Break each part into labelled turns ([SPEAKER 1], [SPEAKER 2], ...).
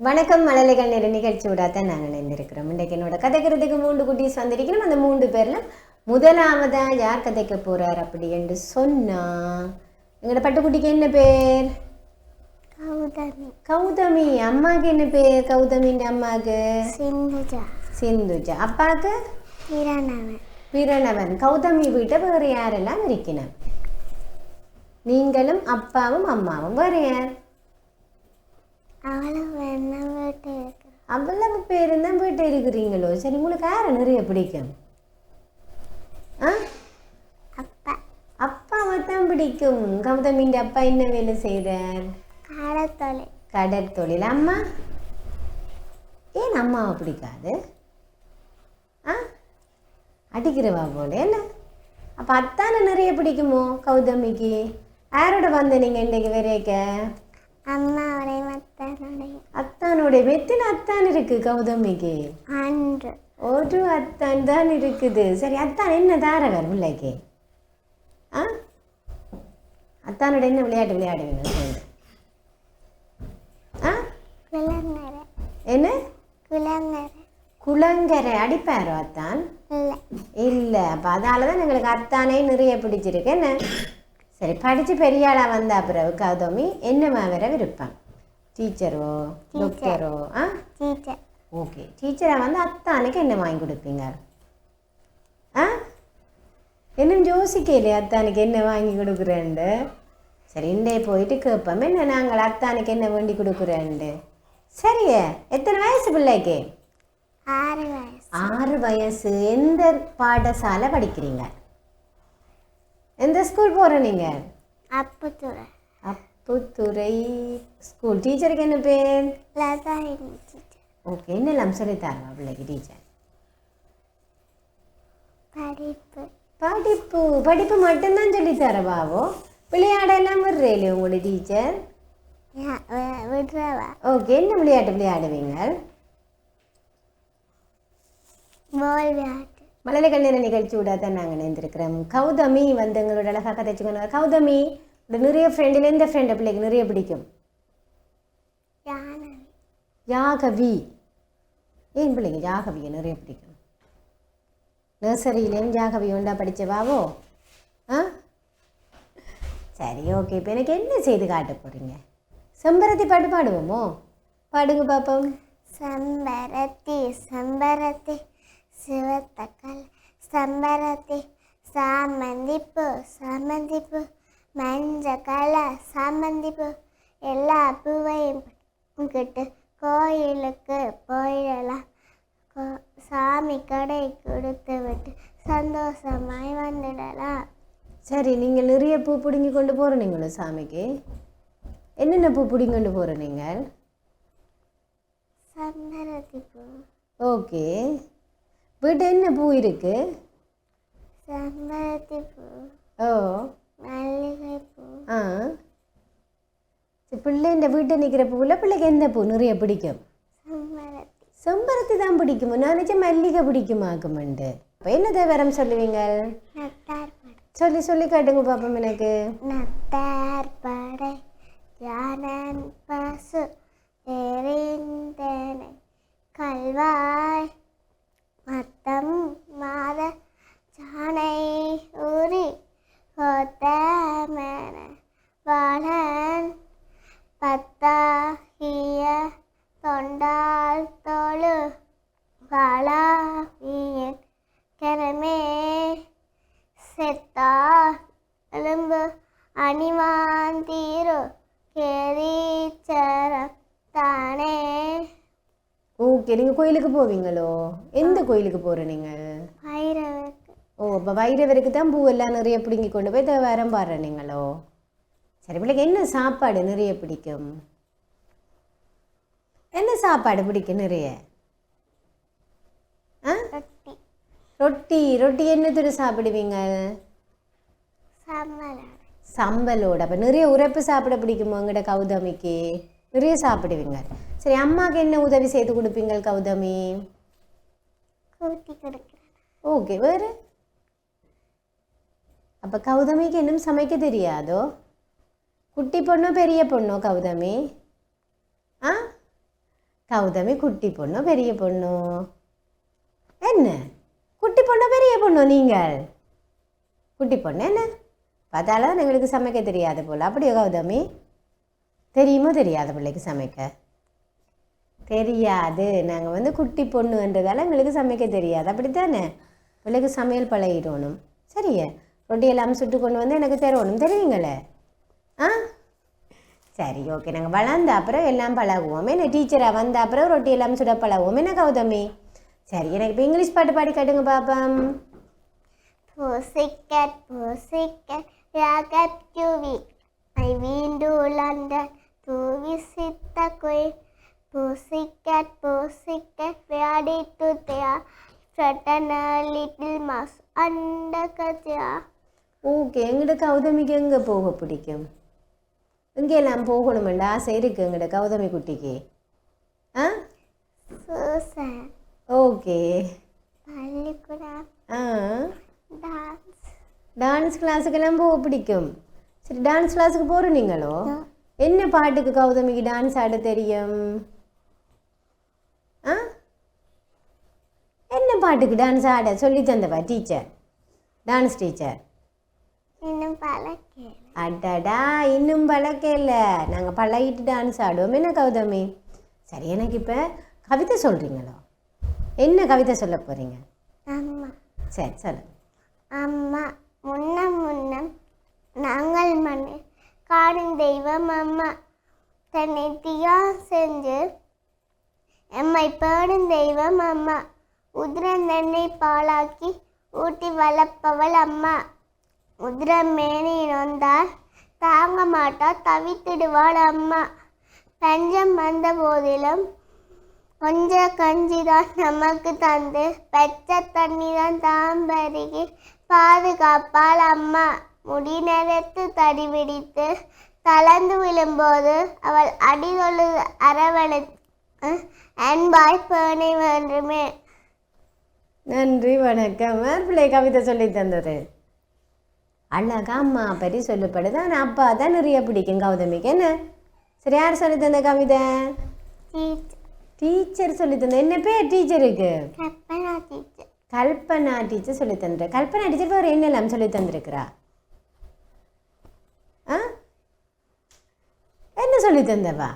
[SPEAKER 1] வணக்கம் மழலைகள் நிறைய நிகழ்ச்சியோட தான் நாங்கள் இணைந்திருக்கிறோம். இன்றைக்கு என்னோட கதைக்கிறதுக்கு மூன்று குட்டீஸ் வந்திருக்கணும் அந்த மூன்று பேர்ல முதலாவதா யார் கதைக்க போகிறார் அப்படி என்று சொன்னா எங்களோட பட்டுக்குட்டிக்கு என்ன பேர்?
[SPEAKER 2] கௌதமி.
[SPEAKER 1] கௌதமி அம்மாக்கு என்ன பேர்? கௌதமின்ற அம்மாக்கு?
[SPEAKER 2] சிந்துஜா.
[SPEAKER 1] சிந்துஜா. அப்பாக்கு?
[SPEAKER 2] கிரணவன்
[SPEAKER 1] பிரணவன். கௌதமி வீட்டை வேறு யாரெல்லாம் இருக்கணும் நீங்களும் அப்பாவும் அம்மாவும் வேறு யார்? அவ்வளவு பேர் தான் வீட்டு இருக்கிறீங்களோ? சரி உங்களுக்கு யாரை நிறைய பிடிக்கும்? ஆ?
[SPEAKER 2] அப்பா.
[SPEAKER 1] அப்பாவை தான் பிடிக்கும். கௌதமிൻ്റെ அப்பா என்ன வேலை செய்கிறார்
[SPEAKER 2] காலத்தொலை
[SPEAKER 1] கடற்தொழில் அம்மா? ஏன் அம்மாவை பிடிக்காது? ஆ? அடிக்கிறவா போல என்ன? அப்போ அத்தானை நிறைய பிடிக்குமோ கௌதமிக்கு? யாரோட வந்த நீங்கள் இன்றைக்கு வரைக்க?
[SPEAKER 2] அம்மாவுடைய மத்தனுடைய
[SPEAKER 1] அத்தானுடைய மெத்தின அத்தான் இருக்கு கௌதமிக்கு.
[SPEAKER 2] அன்று.
[SPEAKER 1] ஒரு அத்தான் தான் இருக்குது. சரி அத்தான் என்ன தாரவர் பிள்ளைக்கு? ஆ? அத்தானோட என்ன விளையாட்டு விளையாடுவீங்க சொல்லு ஆ
[SPEAKER 2] குளங்கரை
[SPEAKER 1] என்ன?
[SPEAKER 2] குளங்கரை
[SPEAKER 1] குளங்கரை அடிப்பாரோ அத்தான்?
[SPEAKER 2] இல்லை.
[SPEAKER 1] அப்போ அதால தான் எங்களுக்கு அத்தானே நிறைய பிடிச்சிருக்கு. என்ன? சரி படித்து பெரிய ஆளாக வந்தா பிறகு கௌதமி என்னமா வர விருப்பம்? டீச்சரோ டாக்டரோ ஆ?
[SPEAKER 2] டீச்சர்.
[SPEAKER 1] ஓகே டீச்சராக வந்து அத்தானுக்கு என்ன வாங்கி கொடுப்பீங்க? ஆ? இன்னும் யோசிக்கலையே அத்தானுக்கு என்ன வாங்கி கொடுக்குறேன்ட்டு. சரி இண்டே போயிட்டு கேட்போம். என்ன நாங்கள் அத்தானுக்கு என்ன வேண்டி கொடுக்குறேன்ட்டு? சரியே. எத்தனை வயசு பிள்ளைக்கு?
[SPEAKER 2] ஆறு வயசு.
[SPEAKER 1] ஆறு வயசு. எந்த பாடசாலை படிக்கிறீங்க? எந்த ஸ்கூல் போகிற நீங்கள்
[SPEAKER 2] அப்புத்துறை.
[SPEAKER 1] அப்புத்துறை ஸ்கூல் டீச்சருக்கு என்ன பேர்?
[SPEAKER 2] லதா
[SPEAKER 1] ஓகே என்னெல்லாம் சொல்லித்தாருவா பிள்ளைக்கு டீச்சர்
[SPEAKER 2] படிப்பு.
[SPEAKER 1] படிப்பு. படிப்பு மட்டும்தான் சொல்லி தரவாவோ விளையாடெல்லாம் விடுறேலே உங்களோட டீச்சர் ஓகே என்ன விளையாட்டு விளையாடுவீங்க?
[SPEAKER 2] போல் விளையாட்டு.
[SPEAKER 1] மழலை கண்ணீர நிகழ்ச்சியோட தான் நாங்கள் இணைந்திருக்கிறோம். கௌதமி வந்து எங்களோட அழகாக கதைச்சுக்கணும் கௌதமி நிறைய ஃப்ரெண்டில் எந்த ஃப்ரெண்டை பிள்ளைக்கு நிறைய பிடிக்கும். யாகவி. ஏன் பிள்ளைங்க யாகவியை நிறைய பிடிக்கும்? நர்சரியிலேயும் யாகவி உண்டா படித்தவாவோ ஆ? சரி ஓகே. இப்போ எனக்கு என்ன செய்து காட்ட போகிறீங்க செம்பருத்தி பாட்டு பாடுவோமோ? பாடுங்க பாப்போம்.
[SPEAKER 2] செம்பரத்தி செம்பரத்தி சிவத்தக்கல். செம்பரத்தி சாமந்திப்பு சாமந்திப்பு. மஞ்ச கலர் சாமந்திப்பு. எல்லா பூவையும் கிட்டு கோயிலுக்கு போயிடலாம். சாமி கடை கொடுத்து விட்டு சந்தோஷமாய் வந்துடலாம்.
[SPEAKER 1] சரி நீங்கள் நிறைய பூ பிடுங்கி கொண்டு போகிறீங்களோ சாமிக்கு? என்னென்ன பூ பிடுங்கி கொண்டு போகிற நீங்கள்
[SPEAKER 2] செம்பரத்தி பூ.
[SPEAKER 1] ஓகே. வீட்டில் என்ன பூ இருக்குது
[SPEAKER 2] செம்பருத்தி பூ.
[SPEAKER 1] ஓ.
[SPEAKER 2] மல்லிகை பூ.
[SPEAKER 1] ஆ. பிள்ளை இந்த வீட்டை நிற்கிற பூவில் பிள்ளைக்கு எந்த பூ? நிறைய பிடிக்கும்.
[SPEAKER 2] செம்பருத்தி.
[SPEAKER 1] தான் பிடிக்குமோ? நான் நினச்சேன் மல்லிகை பிடிக்குமாக்குமெண்டு. அப்போ என்ன தேவரம் சொல்லுவீங்க? சொல்லி சொல்லி காட்டுங்க பாப்போம் எனக்கு.
[SPEAKER 2] நட்டார் படை. யானன் பசு தெரிந்தனை கல்வாய் மத்தம் மாத சானை ஊறி கோத்தமன வாழன். பத்தாகிய தொண்டால் தோழு வாழாவியன் கரமே செத்தா எலும்பு அணிவாந்தி கேரீச்சரம் தானே
[SPEAKER 1] ஓகே நீங்கள் கோயிலுக்கு போவீங்களோ? எந்த கோயிலுக்கு போகிற நீங்கள்
[SPEAKER 2] பைரவருக்கு
[SPEAKER 1] ஓ அப்போ வைரவருக்கு தான் பூ எல்லாம் நிறைய பிடுங்கி கொண்டு போய் தேவாரம் பாடுற நீங்களோ? சரி பிள்ளைக்கு என்ன சாப்பாடு நிறைய பிடிக்கும்? என்ன சாப்பாடு பிடிக்கும் நிறைய? ஆ?
[SPEAKER 2] ரொட்டி.
[SPEAKER 1] ரொட்டி என்னத்தோட சாப்பிடுவீங்க? சம்பலோட அப்போ நிறைய உரைப்பு சாப்பிட பிடிக்குமா உங்கள்கிட்ட கௌதமிக்கு? நிறைய சாப்பிடுவீங்க. சரி அம்மாவுக்கு என்ன உதவி செய்து கொடுப்பீங்க கௌதமி? ஓகே வேறு? அப்போ கௌதமிக்கு இன்னும் சமைக்க தெரியாதோ? குட்டி பொண்ணோ பெரிய பொண்ணோ கௌதமி? ஆ? கௌதமி குட்டி பொண்ணோ பெரிய பொண்ணோ? என்ன? குட்டி பொண்ணோ பெரிய பொண்ணோ நீங்கள்? குட்டி பொண்ணு என்ன? பார்த்தாலும் எங்களுக்கு சமைக்க தெரியாது போல். அப்படியோ கௌதமி? தெரியுமோ தெரியாத பிள்ளைக்கு சமைக்க? தெரியாது. நாங்கள் வந்து குட்டி பொண்ணுன்றதால எங்களுக்கு சமைக்க தெரியாது. அப்படித்தானே? பிள்ளைக்கு சமையல் பழகிடணும். சரியே? ரொட்டி எல்லாம் சுட்டு கொண்டு வந்து எனக்கு தரணும். தெரியுங்களே? ஆ? சரி ஓகே. நாங்கள் வளர்ந்த அப்புறம் எல்லாம் பழகுவோம். என்ன டீச்சராக வந்த அப்புறம் ரொட்டி எல்லாம் சுட பழகுவோம். என்ன கௌதமி? சரி எனக்கு இப்போ இங்கிலீஷ் பாட்டு பாடி காட்டுங்க பாப்பம்.
[SPEAKER 2] Pussycat, pussycat, rocket to week. I been to London Queen. Pussycat, pussycat, where did you there? Threaten a little mouse under chair.
[SPEAKER 1] Okay எங்கள்ட கௌதமிக்கு எங்கே போக பிடிக்கும்? எங்கெல்லாம் போகணுமெண்டா? ஆசை இருக்கு எங்கள்ட கௌதமி குட்டிக்கு. ஆ? ஓகே. ஆ.
[SPEAKER 2] டான்ஸ்.
[SPEAKER 1] கிளாஸுக்கெல்லாம் போக பிடிக்கும். சரி டான்ஸ் கிளாஸுக்கு போகிற நீங்களோ என்ன பாட்டுக்கு கௌதமிக்கு டான்ஸ் ஆட தெரியும்? ஆ? என்ன பாட்டுக்கு டான்ஸ் ஆட? சொல்லி தந்தவா டீச்சர் டான்ஸ் டீச்சர் அடடா இன்னும் பழக்கல நாங்கள் பழகிட்டு டான்ஸ் ஆடுவோம். என்ன கௌதமி? சரி எனக்கு இப்போ கவிதை சொல்கிறீங்களோ என்ன கவிதை சொல்ல போகிறீங்க
[SPEAKER 2] அம்மா.
[SPEAKER 1] சரி சொல்லுங்க.
[SPEAKER 2] அம்மா முன்னம் முன்னம் நாங்கள் மண்ணு காணும் தெய்வம் அம்மா. தன்னை தியா செஞ்சு எம்மை பேடும் தெய்வம் அம்மா. உதிரம் தன்னை பாலாக்கி ஊட்டி வளர்ப்பவள் அம்மா. உதிரம் மேனி நொந்தால் தாங்க மாட்டா தவித்திடுவாள் அம்மா. பஞ்சம் வந்த போதிலும் கொஞ்ச கஞ்சி தான் நமக்கு தந்து பச்சை தண்ணி தான் தாம்பருகி பாதுகாப்பாள் அம்மா. முடி நரைத்து தடி பிடித்து தளர்ந்து விழும்போது அவள் அடிதொழு அரவணைத்து அன்பாய் பேணை வேண்டுமே.
[SPEAKER 1] நன்றி வணக்கம். பிள்ளை கவிதை சொல்லி தந்தது. அழகா அம்மா பற்றி சொல்லப்படுது. ஆனால் அப்பா தான் நிறைய பிடிக்கும். கௌதமிக்கு என்ன? சரி யார் சொல்லி தந்த கவிதை?
[SPEAKER 2] டீச்சர்
[SPEAKER 1] சொல்லி தந்த. என்ன பேர் டீச்சருக்கு? கல்பனா டீச்சர் சொல்லி தந்துரு கல்பனா டீச்சர் வேறு என்னெல்லாம் சொல்லி தந்திருக்கிறா? ஆ? என்ன சொல்லி தந்தவா?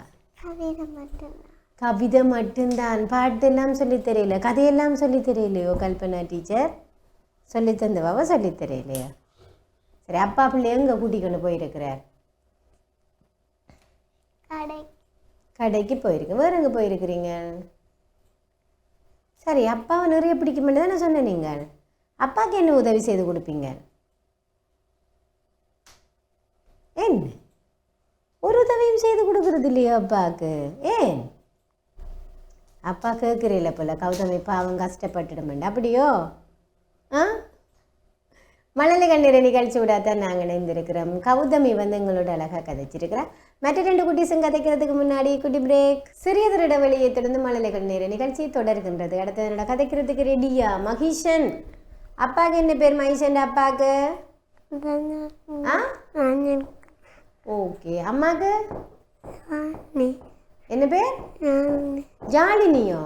[SPEAKER 2] கவிதை மட்டும்தான்.
[SPEAKER 1] பாட்டெல்லாம் சொல்லி தெரியல கதையெல்லாம் சொல்லி தெரியலையோ கல்பனா டீச்சர்? சொல்லி தந்தவாவா சொல்லி தெரியலையா சரி அப்பா பிள்ளை எங்கே கூட்டிக்கொண்டு போயிருக்கிறார்?
[SPEAKER 2] கடை.
[SPEAKER 1] கடைக்கு போயிருக்கு. வேற எங்கே போயிருக்கிறீங்க? சரி அப்பாவை நிறைய பிடிக்குமென்னு தானே சொன்னேன் நீங்கள். அப்பாவுக்கு என்ன உதவி செய்து கொடுப்பீங்க? என்ன ஒரு உதவியும் செய்து கொடுக்கறது இல்லையா அப்பாவுக்கு? ஏன்? அப்பா கேட்குறீல போல கௌதமி பாவம் கஷ்டப்பட்டுடுமெண்டு. அப்படியோ? ஆ? மழலை கண்ணீரை நிகழ்ச்சி விடாதான் நாங்கள் இணைந்திருக்கிறோம். கௌதமி வந்து எங்களோட அழகாக கதைச்சிருக்கிறா. மற்ற ரெண்டு குட்டீஸும் கதைக்கிறதுக்கு முன்னாடி குட்டி பிரேக் சிறியதொரு இடைவெளியை தொடர்ந்து மழலை கண்ணீரை நிகழ்ச்சி தொடர்கின்றது. அடுத்ததோட கதைக்கிறதுக்கு ரெடியா மகிஷன்? அப்பாவுக்கு என்ன பேர் மகிஷன்? அப்பாவுக்கு ஆ? ஓகே. அம்மாவுக்கு என்ன பேர்? ஜாலினியோ?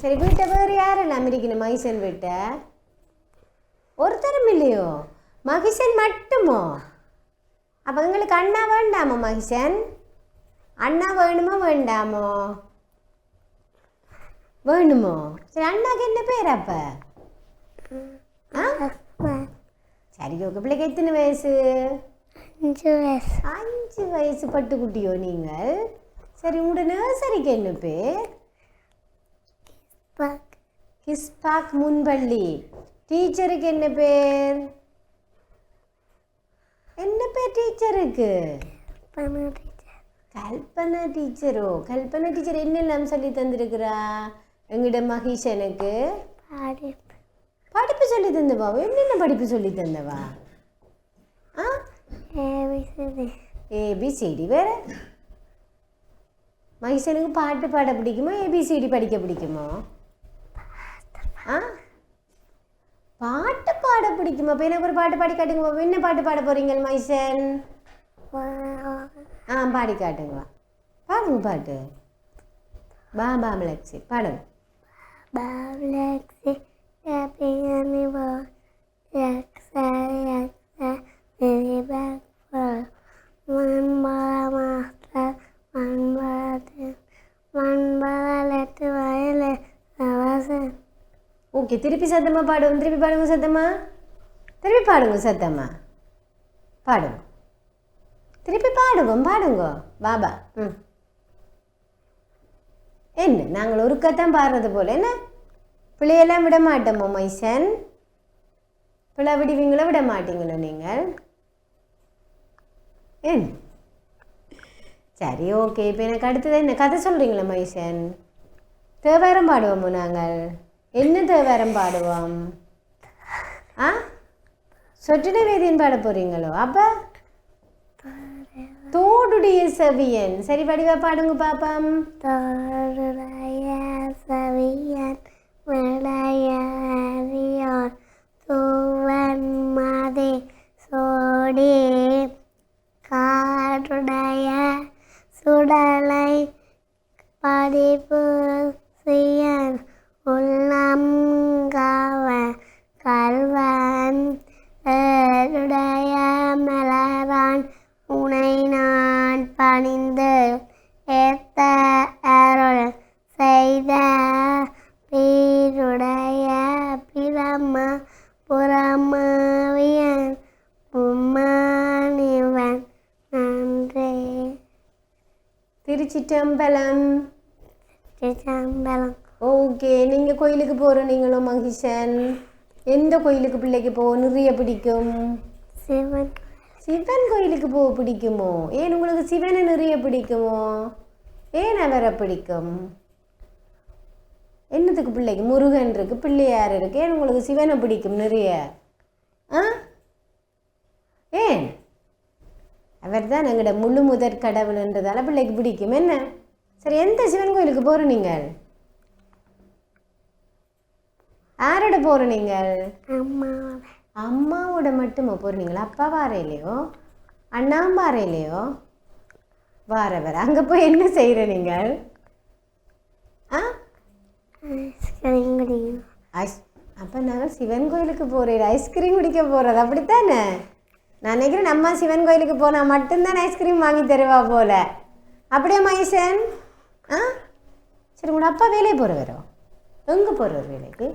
[SPEAKER 1] சரி வீட்டை வேறு யாரெல்லாம் இருக்கணும் மகிஷன் வீட்டை? ஒருத்தரும் இல்லையோ? மகிஷன் மட்டுமோ? அப்போ எங்களுக்கு அண்ணா வேண்டாமோ மகிஷன்? அண்ணா வேணுமோ வேண்டாமோ? வேணுமோ? சரி அண்ணாக்கு என்ன பேர் அப்ப? சரி ஓகே பிள்ளைக்கு எத்தனை வயசு?
[SPEAKER 2] அஞ்சு வயசு
[SPEAKER 1] அஞ்சு வயசு பட்டுக்குட்டியோ நீங்கள்? சரி உங்களோட நர்சரிக்கு என்ன பேர்?
[SPEAKER 2] பாக்
[SPEAKER 1] கிஸ்பாக் முன்பள்ளி. டீச்சருக்கு என்ன பேர்? என்ன பேர் டீச்சருக்கு? கல்பனா டீச்சரோ. கல்பனா டீச்சர்? என்னெல்லாம் சொல்லி தந்திருக்கிறா? எங்கிட்ட மகிஷனுக்கு
[SPEAKER 2] பாடி
[SPEAKER 1] படிப்பு சொல்லி தந்தவா? என்னென்ன படிப்பு சொல்லி தந்தவா?
[SPEAKER 2] ஏபிசிடி
[SPEAKER 1] ஏபிசிடி வேற மைசனுக்கு பாட்டு பாட பிடிக்குமோ ஏபிசிடி படிக்க பிடிக்குமோ ஆ பாட்டு பாட பிடிக்குமா அப்போ எனக்கு ஒரு பாட்டு பாடி காட்டுங்க. என்ன பாட்டு பாட போறீங்க மைசன் ஆ பாடி காட்டுங்க. பாடுங்க பாட்டு பா பா மிளக்சி பாடுங்க
[SPEAKER 2] Bableksi, happy animal, yaksa,
[SPEAKER 1] okay திருப்பி சத்தமாக பாடுவோம் திருப்பி பாடுங்க சத்தமா திருப்பி பாடுங்க சத்தமா பாடுங்க திருப்பி பாடுவோம் பாடுங்க பாபா ம் என்ன நாங்கள் ஒருக்கத்தான் பாடுறது போல என்ன பிள்ளையெல்லாம் விட மாட்டோமோ மைசன் பிள்ளை விடுவீங்களோ விட மாட்டீங்களோ நீங்கள் என்ன சரி ஓகே இப்போ எனக்கு அடுத்தது என்ன கதை சொல்கிறீங்களா மைசன் தேவாயிரம் பாடுவோமோ நாங்கள் என்ன தேவாரம் பாடுவோம்? ஆ? சொட்டின வேதியன் பாட போறீங்களோ? அப்போ? தோடுடைய செவியன். சரி வடிவா பாடுங்க பாப்பம்.
[SPEAKER 2] தோடுடைய செவியன் விளைய தூவன் மாதே சோடி காடுடைய சுடலை படிப்பு புறமாவியன் உம்மானிவன். நன்றி.
[SPEAKER 1] திருச்சிற்றம்பலம்.
[SPEAKER 2] சிதம்பரம்
[SPEAKER 1] ஓகே நீங்கள் கோயிலுக்கு போகிற நீங்களும் மகிஷன். எந்த கோயிலுக்கு பிள்ளைக்கு போக நிறைய பிடிக்கும்.
[SPEAKER 2] சிவன்
[SPEAKER 1] சிவன் கோயிலுக்கு போக பிடிக்குமோ? ஏன் உங்களுக்கு சிவனை நிறைய பிடிக்குமோ? ஏன் அவரை பிடிக்கும்? என்னத்துக்கு பிள்ளைக்கு? முருகன் இருக்கு பிள்ளையார் இருக்கு. ஏன் உங்களுக்கு சிவனை பிடிக்கும் நிறைய? ஆ? ஏன்? அவர் தான் எங்களோட முழு முதற் கடவுள்ன்றதால பிள்ளைக்கு பிடிக்கும். என்ன? சரி எந்த சிவன் கோயிலுக்கு போகிற நீங்கள்? யாரோட போகிற நீங்கள்?
[SPEAKER 2] அம்மாவோட.
[SPEAKER 1] மட்டுமா போகிறீங்களா அப்பா வாரையிலையோ அண்ணாவும் வாரையிலையோ வாரவர். அங்கே போய் என்ன செய்கிற நீங்கள்? ஆ? ஐஸ் அப்போ நாங்கள் சிவன் கோயிலுக்கு போகிறேன் ஐஸ்கிரீம் குடிக்க போகிறது அப்படித்தானே? நான் நினைக்கிறேன் நம்ம சிவன் கோயிலுக்கு போனால் மட்டும்தான் ஐஸ்கிரீம் வாங்கி தருவா போல. அப்படியே மைசன் ஆ? சரி உங்களோட அப்பா வேலையை போகிறவரோ எங்கே போகிறவர் வேலைக்கு?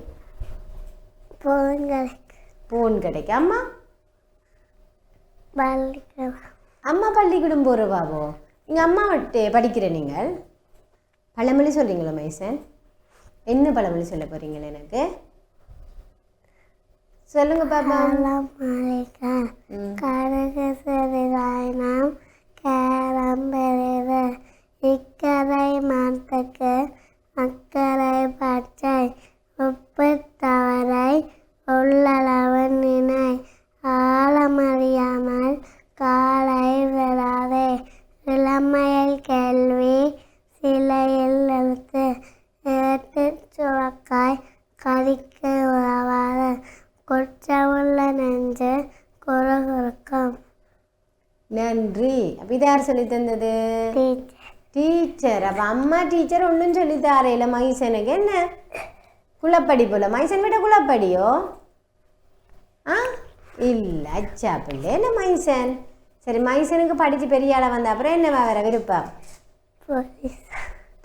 [SPEAKER 2] போங்கள்
[SPEAKER 1] போன் கிடைக்கு. அம்மா? அம்மா பள்ளிக்கூடம் போகிறவாவோ எங்கள் அம்மா விட்டு படிக்கிற நீங்கள்? பழமொழி சொல்கிறீங்களா மைசன் என்ன பழமொழி சொல்ல போகிறீங்களா எனக்கு? சொல்லுங்க பாப்பா. சொல்லி தந்தது
[SPEAKER 2] டீச்சர்
[SPEAKER 1] அப்போ அம்மா டீச்சர் ஒன்றும் சொல்லி தாரையில மைசனுக்கு என்ன குளப்படி போல மைசன் விட குளப்படியோ ஆ இல்லை அச்சா பிள்ளை என்ன மைசன் சரி மைசனுக்கு படித்து பெரிய ஆளை வந்த அப்புறம் என்ன வேற விருப்பம்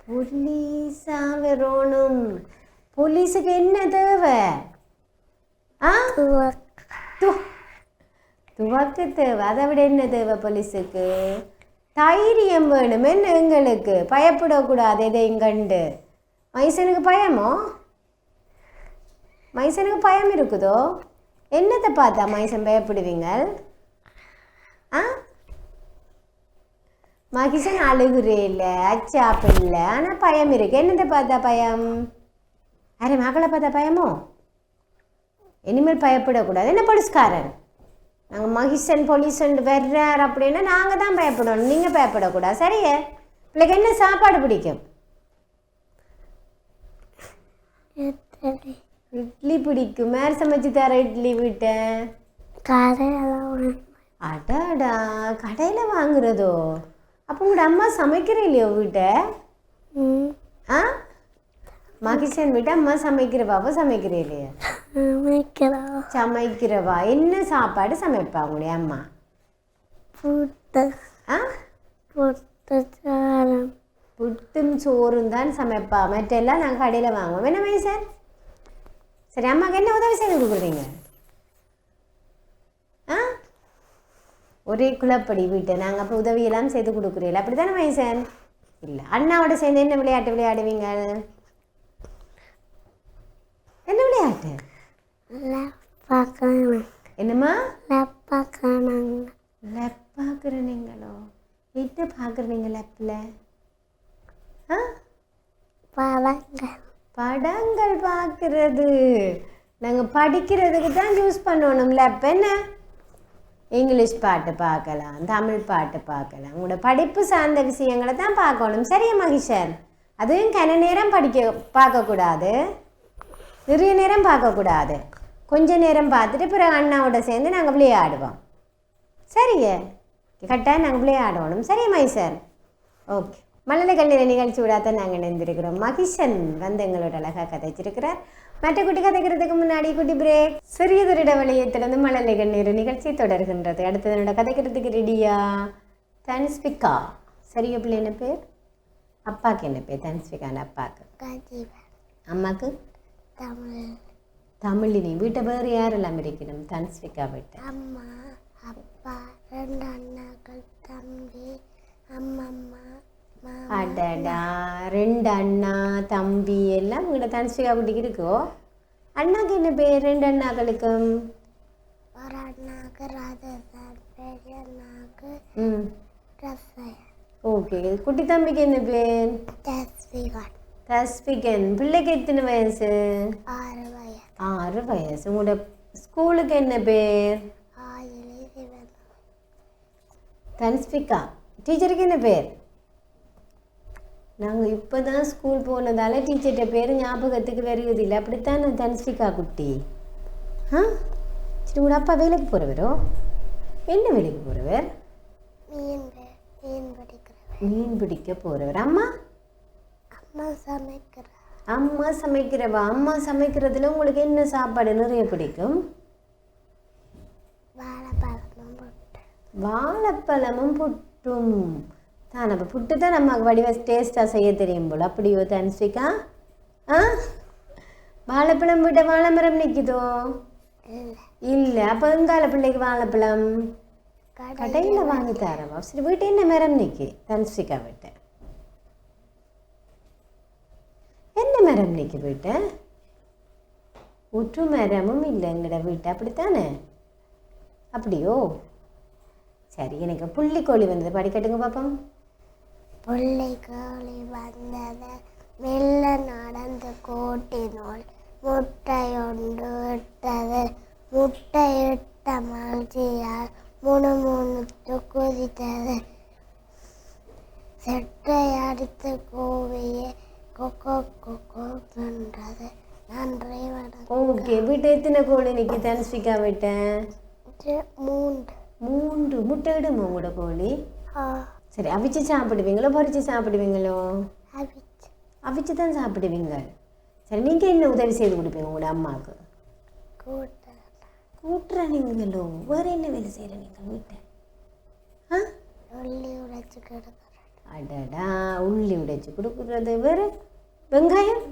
[SPEAKER 2] போலீஸ்
[SPEAKER 1] வரணும் போலீஸுக்கு என்ன தேவை ஆ துவக்கு தேவை அதை விட என்ன தேவை போலீஸுக்கு தைரியம் வேணும் எங்களுக்கு. பயப்படக்கூடாது எதையும் கண்டு மைசனுக்கு பயமோ? மைசனுக்கு பயம் இருக்குதோ? என்னத்தை பார்த்தா மைசன் பயப்படுவீங்க ஆ? மகிஷன் அழுகுறே இல்லை அச்சாப்பு இல்லை ஆனால் பயம் இருக்கு. என்னத்தை பார்த்தா பயம்? அரே மகளை பார்த்தா பயமோ? இனிமேல் பயப்படக்கூடாது. என்ன படிச்சுக்காரன் நாங்கள் மகிஷன் போலீஸன் வர்றார் அப்படின்னா நாங்கள் தான் பயப்படணும். நீங்கள் பயப்படக்கூடாது. சரியே? பிள்ளைக்கு என்ன சாப்பாடு பிடிக்கும்?
[SPEAKER 2] இட்லி.
[SPEAKER 1] பிடிக்கும். மேலே சமைச்சு தர இட்லி வீட்டேன் அடாடா கடையில் வாங்குறதோ? அப்போ உங்களோட அம்மா சமைக்கிற இல்லையோ வீட்டை? ஆ? மகிஷன் வீட்டை அம்மா சமைக்கிறவாவோ சமைக்கிற இல்லையா? சமைக்கிறவா? என்ன சாப்பாடு சமைப்பா உங்களுடைய அம்மா? புட்டும் சோறும் தான் சமைப்பா. மற்றெல்லாம் நாங்கள் கடையில் வாங்குவோம். என்ன மைசன் சரி? அம்மாவுக்கு என்ன உதவி செய்து கொடுக்குறீங்க? ஆ? ஒரே குழப்படி வீட்டை. நாங்கள் அப்போ உதவியெல்லாம் செய்து கொடுக்குறீங்களா? அப்படி தானே மைசன் இல்லை அண்ணாவோட சேர்ந்து என்ன விளையாட்டு விளையாடுவீங்க? என்ன விளையாட்டு? என்னம்மா?
[SPEAKER 2] லப்பாக்கணும்
[SPEAKER 1] லெப் பார்க்குறீங்களோ என்ன பார்க்குறீங்க லெப்பில் ஆ?
[SPEAKER 2] பழங்கள்
[SPEAKER 1] படங்கள் பார்க்கறது நாங்கள் படிக்கிறதுக்கு தான் யூஸ் பண்ணணும் லெப் என்ன? இங்கிலீஷ் பாட்டு பார்க்கலாம் தமிழ் பாட்டு பார்க்கலாம். உங்களோட படிப்பு சார்ந்த விஷயங்களை தான் பார்க்கணும். சரியா மகிஷன்? அதுவும் கன நேரம் படிக்க பார்க்கக்கூடாது. நிறைய நேரம் பார்க்கக்கூடாது. கொஞ்ச நேரம் பார்த்துட்டு பிறகு அண்ணாவோட சேர்ந்து நாங்கள் விளையாடுவோம். சரியே கட்டாயம் நாங்கள் விளையாடணும். சரியா மைசன் ஓகே. மழலை கண்ணீரை நிகழ்ச்சி விடாதான் நாங்கள் இணைந்திருக்கிறோம். மகிஷன் வந்து எங்களோட அழகாக கதைச்சிருக்கிறார். மற்ற குட்டி கதைக்கிறதுக்கு முன்னாடி குட்டி பிரேக் சிறியதொரு இடைவெளியத்திலிருந்து மழலை கண்ணீர் நிகழ்ச்சி தொடர்கின்றது. அடுத்தது என்னோட கதைக்கிறதுக்கு ரெடியா தன்ஸ்பிகா. சரியா பிள்ளை என்ன பேர்? அப்பாவுக்கு என்ன பேர்? தன்ஸ்பிகான அப்பாவுக்கு அம்மாவுக்கு
[SPEAKER 2] தமிழ்.
[SPEAKER 1] தமிழினி வீட்டை வேறு யாரெல்லாம் இருக்கணும் தன்ஸ்பிகா வீட்டை
[SPEAKER 2] அம்மா அப்பா ரெண்டு அண்ணாக்கள் தம்பி அம்மம்மா மாமா.
[SPEAKER 1] அடடா ரெண்டு அண்ணா தம்பி எல்லாம் உங்களோட தனுஷிகா குட்டிக்கு இருக்கோ? அண்ணாக்கு என்ன பேர்? ரெண்டு அண்ணாக்களுக்கும்.
[SPEAKER 2] ஒரு அண்ணாக்கு ராஜஸ்தான் பெரிய அண்ணாக்கு
[SPEAKER 1] ஓகே குட்டி தம்பிக்கு என்ன பேர்?
[SPEAKER 2] தஸ்விகன்.
[SPEAKER 1] தஸ்பிகன் பிள்ளைக்கு எத்தனை வயசு?
[SPEAKER 2] ஆறு வயது
[SPEAKER 1] ஆறு வயசு உங்களோட ஸ்கூலுக்கு என்ன பேர் தன்ஸ்பிகா டீச்சருக்கு என்ன பேர் நாங்கள் இப்போ தான் ஸ்கூல் போனதால டீச்சர்கிட்ட பேர் ஞாபகத்துக்கு வருவதில்லை அப்படித்தான் தன்ஸ்பிகா குட்டி ஆ சரி உங்களோட அப்பா வேலைக்கு போகிறவரோ என்ன வேலைக்கு போகிறவர்
[SPEAKER 2] மீன்
[SPEAKER 1] பிடிக்க போகிறவர் அம்மா
[SPEAKER 2] அம்மா சமைக்கிற
[SPEAKER 1] அம்மா சமைக்கிறவா அம்மா சமைக்கிறதுல உங்களுக்கு என்ன சாப்பாடு நிறைய பிடிக்கும்?
[SPEAKER 2] வாழைப்பழமும் போட்டு
[SPEAKER 1] வாழைப்பழமும் புட்டும். தான் அப்போ புட்டு தான் நமக்கு வடிவ டேஸ்ட்டாக செய்ய தெரியும் போல். அப்படியோ தன்ஸ்விகா ஆ? வாழைப்பழம் விட வாழை மரம் நிற்குதோ
[SPEAKER 2] இல்லை.
[SPEAKER 1] அப்போ எங்கால பிள்ளைக்கு வாழைப்பழம்?
[SPEAKER 2] கடை
[SPEAKER 1] கடையில் வாங்கி தரவா? சரி வீட்டு என்ன மரம் நிற்கி தன்ஸ்விகா வீட்டு என்ன மரம் நிற்கி வீட்டு? ஒற்று மரமும் இல்லை எங்கட வீட்டை அப்படித்தானே? அப்படியோ? சரி எனக்கு புள்ளிக்கோழி வந்தது. படிக்கட்டுங்க பாப்போம்.
[SPEAKER 2] புள்ளி கோழி வந்தது மெல்ல நடந்து கூட்டினோள் முட்டையொன்று இட்டது முட்டை இட்ட மகிழ்ச்சியால் முணு முணுத்து குதித்தது செட்டை அடித்து கூவியே கொக்கோ கொக்கோ என்றது நன்றி வணக்கம்
[SPEAKER 1] ஓகே வீட்டு எத்தனை நிற்கி தனுஷ்விகா விட்டேன்
[SPEAKER 2] மூன்று.
[SPEAKER 1] மூன்று. முட்டை இடுமா உங்களோட கோழி? சரி அவிச்சு சாப்பிடுவீங்களோ பொரிச்சு சாப்பிடுவீங்களோ?
[SPEAKER 2] அவிச்சு.
[SPEAKER 1] அவிச்சு தான் சாப்பிடுவீங்க. சரி நீங்கள் என்ன உதவி செய்து கொடுப்பீங்க உங்களோட அம்மாவுக்கு?
[SPEAKER 2] கூட்ட
[SPEAKER 1] கூட்டுறீங்களோ வேறு என்ன வேலை செய்கிற நீங்கள் வீட்டை ஆ?
[SPEAKER 2] உள்ளி உடைச்சு கிடக்குறேன்.
[SPEAKER 1] அடடா உள்ளி உடைச்சு கொடுக்குறது வேறு? வெங்காயம்?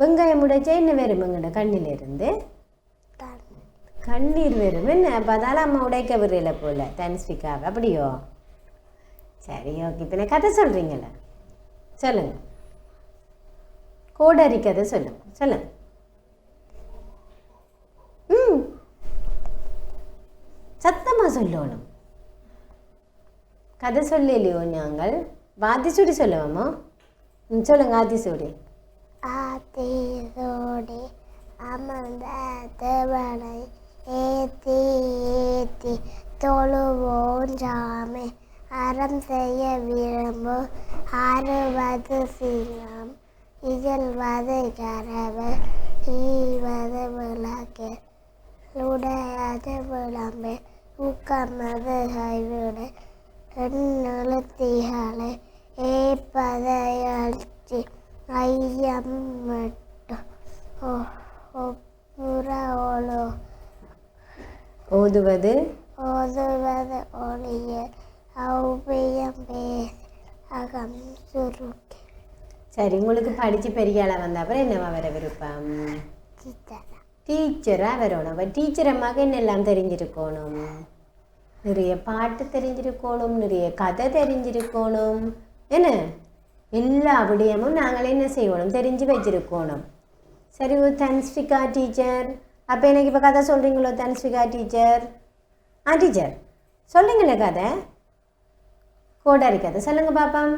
[SPEAKER 1] வெங்காயம் உடைச்சா என்ன வரும் எங்கட கண்ணிலிருந்து கண்ணீர் வரும் என்ன? அப்போ அதால அம்மா உடைக்க விரையில போல. தனுஷ்விகாவை அப்படியோ? சரி ஓகே இப்போ கதை சொல்கிறீங்களா சொல்லுங்க. கோடரி கதை சொல்லுங்க. சொல்லுங்க. ம். சத்தமாக சொல்லணும். கதை சொல்லலையோ நாங்கள்? வாதிசூடி சொல்லுவோமா ம் சொல்லுங்க ஆதிசூடி
[SPEAKER 2] ஆத்தீசோடி அமர்ந்த தேவனை ஏத்தி ஏத்தி தொழுவோம் சாமி அறம் செய்ய விரும்பு ஆறுவது சிங்கம் இகழ்வது கரவு. ஈவது விளக்கு உடையது விளம்பு. ஊக்கமது கைவிடு எண்ணெழுத்திகளை ஏற்பதை அழிச்சி. ஓ ஒப்புற ஓலோ
[SPEAKER 1] ஓதுவது?
[SPEAKER 2] ஓதுவது ஒளிய ஔபியம் பேச அகம் சுருக்கி
[SPEAKER 1] சரி உங்களுக்கு படித்து பெரிய ஆளாக வந்த அப்புறம் என்னவா வர விருப்பம்? டீச்சராக வரணும். அப்போ டீச்சர் அம்மாவுக்கு என்னெல்லாம் தெரிஞ்சிருக்கணும்? நிறைய பாட்டு தெரிஞ்சிருக்கணும் நிறைய கதை தெரிஞ்சிருக்கணும். என்ன? எல்லா விடயமும் நாங்கள் என்ன செய்யணும் தெரிஞ்சு வச்சிருக்கணும். சரி ஓ தன்ஸ்விகா டீச்சர். அப்போ எனக்கு இப்போ கதை சொல்கிறீங்களோ தன்ஸ்விகா டீச்சர்? ஆ டீச்சர். சொல்லுங்களே கதை. கோடாரி கதை. சொல்லுங்க பாப்பாம்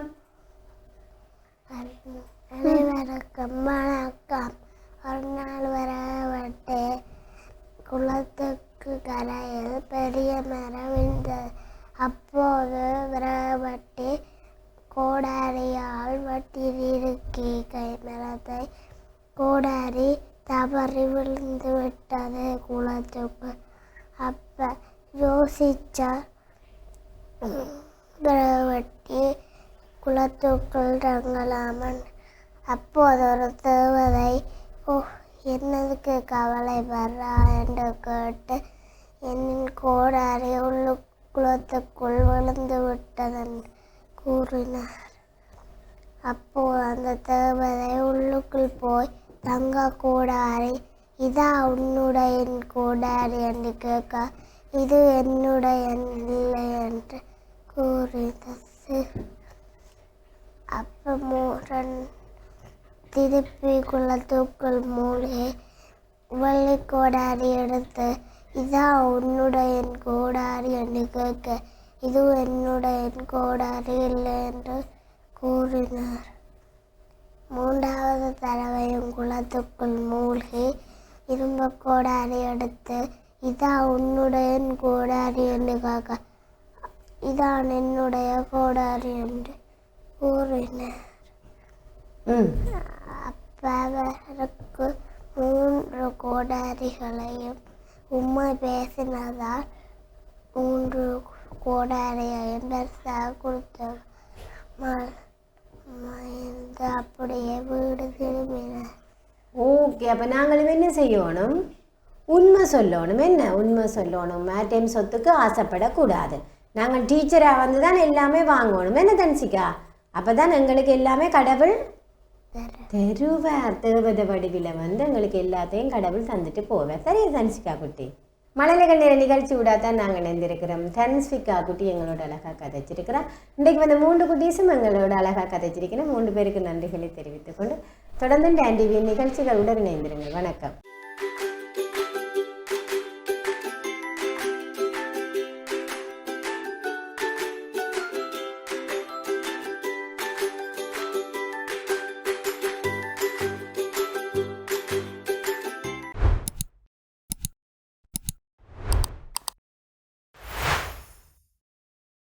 [SPEAKER 2] அனைவருக்கும் வணக்கம். ஒரு நாள் வரவட்டு குளத்துக்கு கரையில் பெரிய மரம் இருந்தது. அப்போது விரவட்டி கோடாரியால் வெட்டியிருக்கி கைமரத்தை கோடாரி தவறி விழுந்து விட்டது. குளத்துக்கு அப்ப யோசிச்சார். விரவட்டி குளத்துக்குள் இறங்கலாமன் அப்போது ஒரு தேவதை ஓ என்னதுக்கு கவலை வர்றா என்று கேட்டு என்னின் கோடாரி உள்ளு குளத்துக்குள் விழுந்து விட்டதன் கூறினார். அப்போது அந்த தேவதை உள்ளுக்குள் போய் தங்க கூடாரி இதா உன்னுடைய கூடாரி என்று கேட்க இது என்னுடைய இல்லை என்று கூறினது அப்போ மூரன் திருப்பி குளத்துக்குள் மூழ்கி வெள்ளி கோடாரி எடுத்து இதா உன்னுடைய கோடாரி என்று கேட்க இது என்னுடைய கோடாரி இல்லை என்று கூறினார். மூன்றாவது தடவையும் குளத்துக்குள் மூழ்கி இரும்ப கோடாரி எடுத்து இதான் உன்னுடைய கோடாரி என்று கேட்க இதான் என்னுடைய கோடாரி என்று கூறினார். அப்பவருக்கு மூன்று கோடாரிகளையும் உண்மை பேசினதால் மூன்று பெருசாக கொடுத்தார் ம- மகிழ்ந்து அப்படியே வீடு திரும்பினார்
[SPEAKER 1] ஓகே அப்போ நாங்களும் என்ன செய்யணும்? உண்மை சொல்லணும். என்ன உண்மை சொல்லணும்? மேட்டைம் சொத்துக்கு ஆசைப்படக்கூடாது. நாங்கள் டீச்சராக வந்து தான் எல்லாமே வாங்கணும். என்ன தன்சிக்கா அப்போ தான் எங்களுக்கு எல்லாமே கடவுள்
[SPEAKER 2] தர
[SPEAKER 1] தெருவார். தேவத வடிவில் வந்து எங்களுக்கு எல்லாத்தையும் கடவுள் தந்துட்டு போவார். சரியா தன்சிகா குட்டி? மழலைகள் நேர நிகழ்ச்சி விடா தான் நாங்கள் இணைந்திருக்கிறோம் தன்ஸ்விகா குட்டி எங்களோட அழகாக கதைச்சிருக்கிறோம் இன்றைக்கு வந்து மூன்று குட்டீஸும் எங்களோட அழகாக கதைச்சிருக்கிறோம். மூன்று பேருக்கு நன்றிகளை தெரிவித்துக் கொண்டு தொடர்ந்து டான் டிவி நிகழ்ச்சிகளுடன் இணைந்திருங்கள். வணக்கம்.